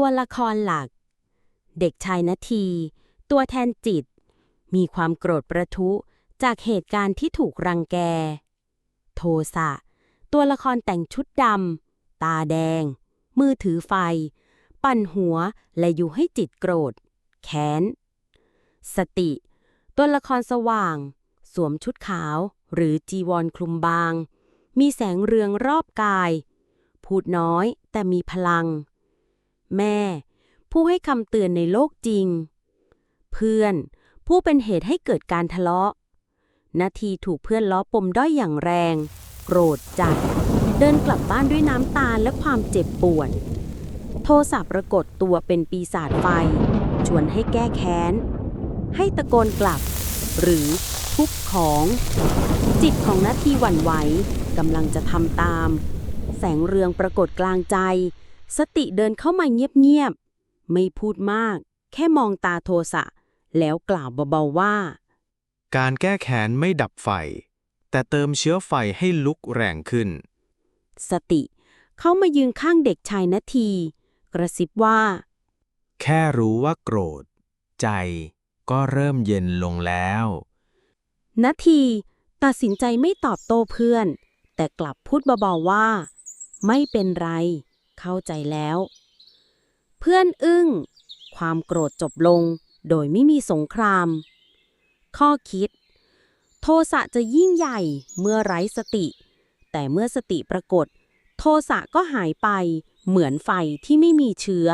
ตัวละครหลัก เด็กชายนาที ตัวแทนจิต มีความโกรธประทุจากเหตุการณ์ที่ถูกรังแก โทสะ ตัวละครแต่งชุดดำ ตาแดง มือถือไฟ ปั่นหัวและอยุให้จิตโกรธ แค้น สติ ตัวละครสว่าง สวมชุดขาว หรือจีวรคลุมบาง มีแสงเรืองรอบกาย พูดน้อยแต่มีพลัง แม่ ผู้ให้คำเตือนในโลกจริง เพื่อน ผู้เป็นเหตุให้เกิดการทะเลาะ นาทีถูกเพื่อนล้อปมด้อยอย่างแรง โกรธจัด เดินกลับบ้านด้วยน้ำตาและความเจ็บปวด โทสะปรากฏตัวเป็นปีศาจไฟ ชวนให้แก้แค้น ให้ตะโกนกลับ หรือทุบของ จิตของนาทีหวั่นไหวกำลังจะทำตาม แสงเรืองปรากฏกลางใจ สติเดินเข้ามาเงียบๆ ไม่พูดมาก แค่มองตาโทสะ แล้วกล่าวเบาๆว่า การแก้แค้นไม่ดับไฟ แต่เติมเชื้อไฟให้ลุกแรงขึ้น สติเขามายืนข้างเด็กชายนาที กระซิบว่า แค่รู้ว่าโกรธ ใจก็เริ่มเย็นลงแล้วนาทีตัดสินใจไม่ตอบโต้เพื่อน แต่กลับพูดเบาๆว่า ไม่เป็นไร เข้าใจแล้ว เพื่อนอึ้ง ความโกรธจบลงโดยไม่มีสงคราม ข้อคิด โทสะจะยิ่งใหญ่เมื่อไร้สติ แต่เมื่อสติปรากฏ โทสะก็หายไปเหมือนไฟที่ไม่มีเชื้อ